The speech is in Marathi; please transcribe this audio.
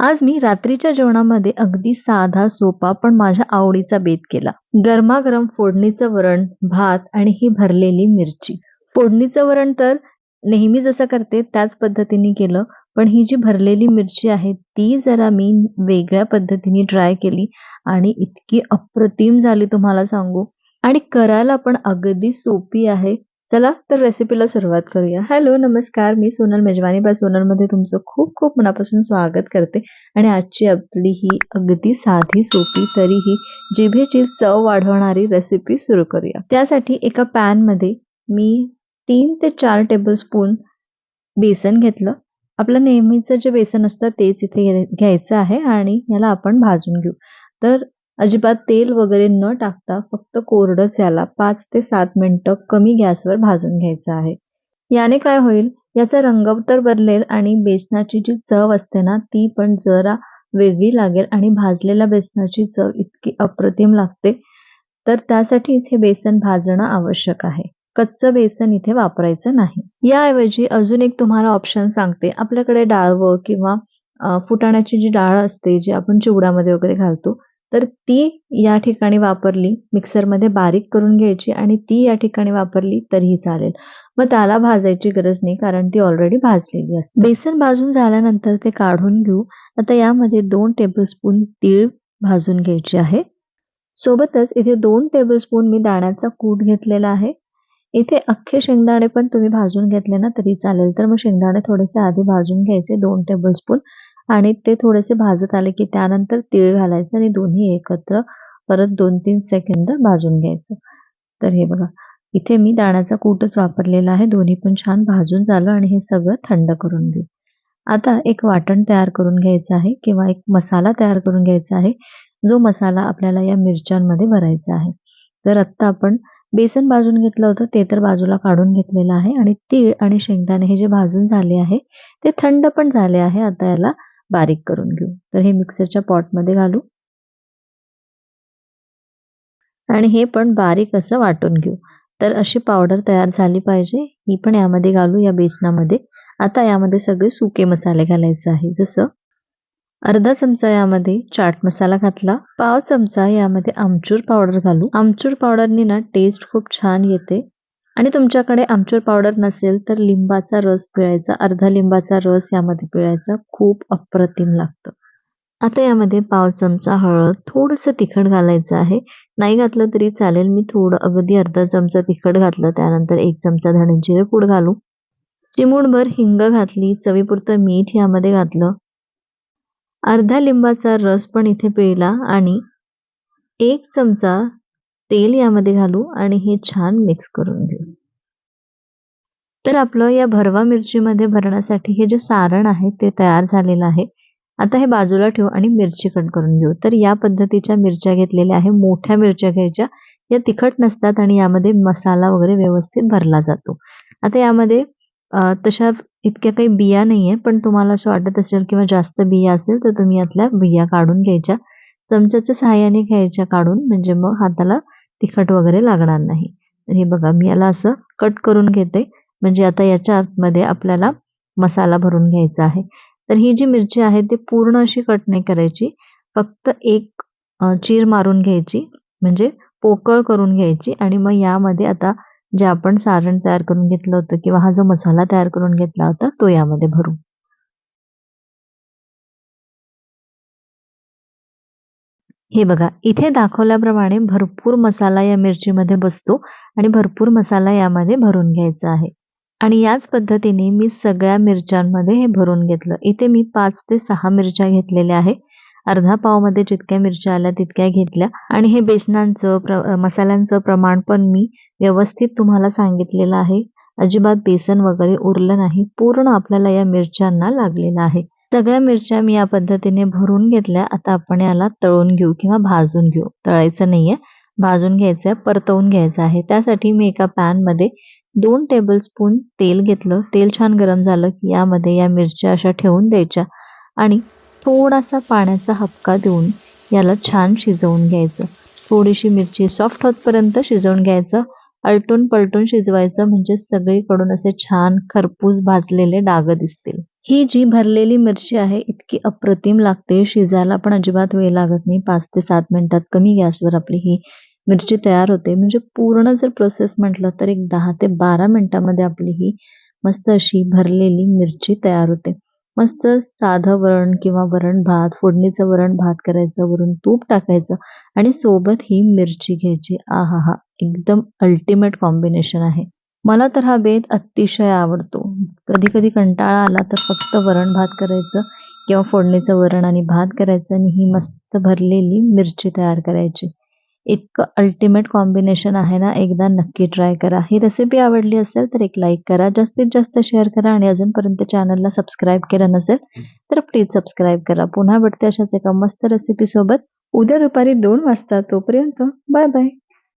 आज मी रात्रीच्या जेवणामध्ये अगदी साधा सोपा पण माझ्या आवडीचा बेत केला. गरमागरम फोडणीचं वरण भात आणि ही भरलेली मिरची. फोडणीचं वरण तर नेहमी जसं करते त्याच पद्धतीने केलं पण ही जी भरलेली मिरची आहे ती जरा मी वेगळ्या पद्धतीने ट्राय केली आणि इतकी अप्रतिम झाली तुम्हाला सांगू. आणि करायला पण अगदी सोपी आहे. चला तर रेसिपीला सुरुवात करूया. हॅलो नमस्कार. मी सोनल मेजवानी. बाय सोनलमध्ये तुमचं खूप खूप मनापासून स्वागत करते. आणि आजची आपली ही अगदी साधी सोपी तरीही जिभेची चव वाढवणारी रेसिपी सुरू करूया. त्यासाठी एका पॅनमध्ये मी तीन ते चार टेबलस्पून बेसन घेतलं. आपलं नेहमीचं जे बेसन असतं तेच इथे घ्यायचं आहे आणि याला आपण भाजून घेऊ. तर अजिबात तेल वगैरे न टाकता फक्त कोरडंच याला पाच ते सात मिनटं कमी गॅसवर भाजून घ्यायचं आहे. याने काय होईल? याचा रंग तर बदलेल आणि बेसनाची जी चव असते ना ती पण जरा वेगळी लागेल आणि भाजलेल्या बेसनाची चव इतकी अप्रतिम लागते. तर त्यासाठीच हे बेसन भाजणं आवश्यक आहे. कच्चं बेसन इथे वापरायचं नाही. याऐवजी अजून एक तुम्हाला ऑप्शन सांगते. आपल्याकडे डाळवं किंवा फुटाण्याची जी डाळ असते जी आपण चिवडामध्ये वगैरे घालतो तर ती या ठिकाणी वापरली मिक्सरमध्ये बारीक करून घ्यायची आणि ती या ठिकाणी वापरली तरीही चालेल. मग त्याला भाजायची गरज नाही कारण ती ऑलरेडी भाजलेली असते. बेसन भाजून झाल्यानंतर ते काढून घेऊ. आता यामध्ये दोन टेबलस्पून तीळ भाजून घ्यायचे आहे. सोबतच इथे दोन टेबलस्पून मी दाण्याचा कूट घेतलेला आहे. इथे अख्खे शेंगदाणे पण तुम्ही भाजून घेतले ना तरी चालेल. तर मग शेंगदाणे थोडेसे आधी भाजून घ्यायचे दोन टेबलस्पून आणि ते थोडेसे भाजत आले की त्यानंतर तीळ घालायचं आणि दोन्ही एकत्र परत दोन तीन सेकंद भाजून घ्यायचं. तर हे बघा इथे मी दाण्याचा कूटच वापरलेला आहे. दोन्ही पण छान भाजून झालं आणि हे सगळं थंड करून घेऊ. आता एक वाटण तयार करून घ्यायचं आहे किंवा एक मसाला तयार करून घ्यायचा आहे. जो मसाला आपल्याला या मिरच्यांमध्ये भरायचा आहे. तर आत्ता आपण बेसन भाजून घेतलं होतं ते तर बाजूला काढून घेतलेलं आहे आणि तीळ आणि शेंगदाणे हे जे भाजून झाले आहे ते थंड पण झाले आहे. आता याला बारीक करून घेऊ. तर हे मिक्सरच्या पॉटमध्ये घालू. आणि हे पण बारीक असं वाटून घेऊ. तर अशी पावडर तयार झाली पाहिजे. ही पण यामध्ये घालू या बेसनामध्ये. आता यामध्ये सगळे सुके मसाले घालायचे आहे. जसं अर्धा चमचा यामध्ये चाट मसाला घातला. पाव चमचा यामध्ये आमचूर पावडर घालू. आमचूर पावडरनी ना टेस्ट खूप छान येते. आणि तुमच्याकडे आमचूर पावडर नसेल तर लिंबाचा रस पिळायचा अर्धा लिंबाचा रस यामध्ये पिळायचा खूप अप्रतिम लागतं. आता यामध्ये पाव चमचा हळद थोडंसं तिखट घालायचं आहे. नाही घातलं तरी चालेल. मी थोडं अगदी अर्धा चमचा तिखट घातलं त्यानंतर एक चमचा धणे पूड घालू. चिमूडभर हिंग घातली चवीपुरतं मीठ यामध्ये घातलं. अर्धा लिंबाचा रस पण इथे पिळला आणि एक चमचा तेल यामध्ये घालू आणि हे छान मिक्स करून घेऊ. तर आपलं या भरवा मिरचीमध्ये भरण्यासाठी हे जे सारण आहे ते तयार झालेलं आहे. आता हे बाजूला ठेवू आणि मिरची कट करून घेऊ. तर या पद्धतीच्या मिरच्या घेतलेल्या आहे मोठ्या मिरच्या घ्यायच्या. या तिखट नसतात आणि यामध्ये मसाला वगैरे व्यवस्थित भरला जातो. आता यामध्ये तशा इतक्या काही बिया नाही आहे पण तुम्हाला असं वाटत असेल किंवा जास्त बिया असेल तर तुम्ही यातल्या बिया काढून घ्यायच्या. चमच्याच्या सहाय्याने घ्यायच्या काढून म्हणजे मग हाताला तिखट वगैरे लागणार नाही. तर हे बघा मी याला असं कट करून घेते. म्हणजे आता याच्या आतमध्ये आपल्याला मसाला भरून घ्यायचा आहे. तर ही जी मिरची आहे ती पूर्ण अशी कट नाही करायची. फक्त एक चीर मारून घ्यायची. म्हणजे पोकळ करून घ्यायची. आणि मग यामध्ये आता जे आपण सारण तयार करून घेतलं होतं किंवा हा जो मसाला तयार करून घेतला होता तो यामध्ये भरू. हे बघा इथे दाखवल्याप्रमाणे भरपूर मसाला या मिरचीमध्ये बसतो आणि भरपूर मसाला यामध्ये भरून घ्यायचा आहे. आणि याच पद्धतीने मी सगळ्या मिरच्यांमध्ये हे भरून घेतलं. इथे मी पाच ते सहा मिरच्या घेतलेल्या आहे. अर्धा पावमध्ये जितक्या मिरच्या आल्या तितक्या घेतल्या. आणि हे बेसनांचं प्र मसाल्यांचं प्रमाण पण मी व्यवस्थित तुम्हाला सांगितलेलं आहे. अजिबात बेसन वगैरे उरलं नाही. पूर्ण आपल्याला या मिरच्यांना लागलेलं आहे. सगळ्या मिरच्या मी या पद्धतीने भरून घेतल्या. आता आपण याला तळून घेऊ किंवा भाजून घेऊ. तळायचं नाहीये. भाजून घ्यायचं आहे परतवून घ्यायचं आहे. त्यासाठी मी एका पॅनमध्ये दोन टेबलस्पून तेल घेतलं. तेल छान गरम झालं की यामध्ये या मिरच्या अशा ठेवून द्यायच्या. आणि थोडासा पाण्याचा हपका देऊन याला छान शिजवून घ्यायचं. थोडीशी मिरची सॉफ्ट होतपर्यंत शिजवून घ्यायचं. अलटून पलटून शिजवायचं. म्हणजे सगळीकडून असे छान खरपूस भाजलेले डाग दिसतील. ही जी भरलेली मिरची आहे इतकी अप्रतिम लागते. शिजायला पण अजिबात वेळ लागत नाही. पाच ते सात मिनिटात कमी गॅसवर आपली ही मिरची तयार होते. म्हणजे पूर्ण जर प्रोसेस म्हटलं तर एक दहा ते बारा मिनिटामध्ये आपली ही मस्त अशी भरलेली मिरची तयार होते. मस्त साधं वरण किंवा वरण भात फोडणीचं वरण भात करायचं वरून तूप टाकायचं आणि सोबत ही मिरची घ्यायची. आहा हा एकदम अल्टिमेट कॉम्बिनेशन आहे. मला तर हा बेत अतिशय आवडतो. कधी कधी कंटाळा आला तर फक्त वरण भात करायचं किंवा फोडणीचं वरण आणि भात करायचं आणि ही मस्त भरलेली मिरची तयार करायची. इतकं अल्टिमेट कॉम्बिनेशन आहे ना एकदा नक्की ट्राय करा. ही रेसिपी आवडली असेल तर एक लाईक करा. जास्तीत जास्त शेअर करा आणि अजूनपर्यंत चॅनलला सबस्क्राईब केलं नसेल तर प्लीज सबस्क्राईब करा. पुन्हा भेटते अशाच एका मस्त रेसिपीसोबत उद्या दुपारी दोन वाजता. तोपर्यंत बाय बाय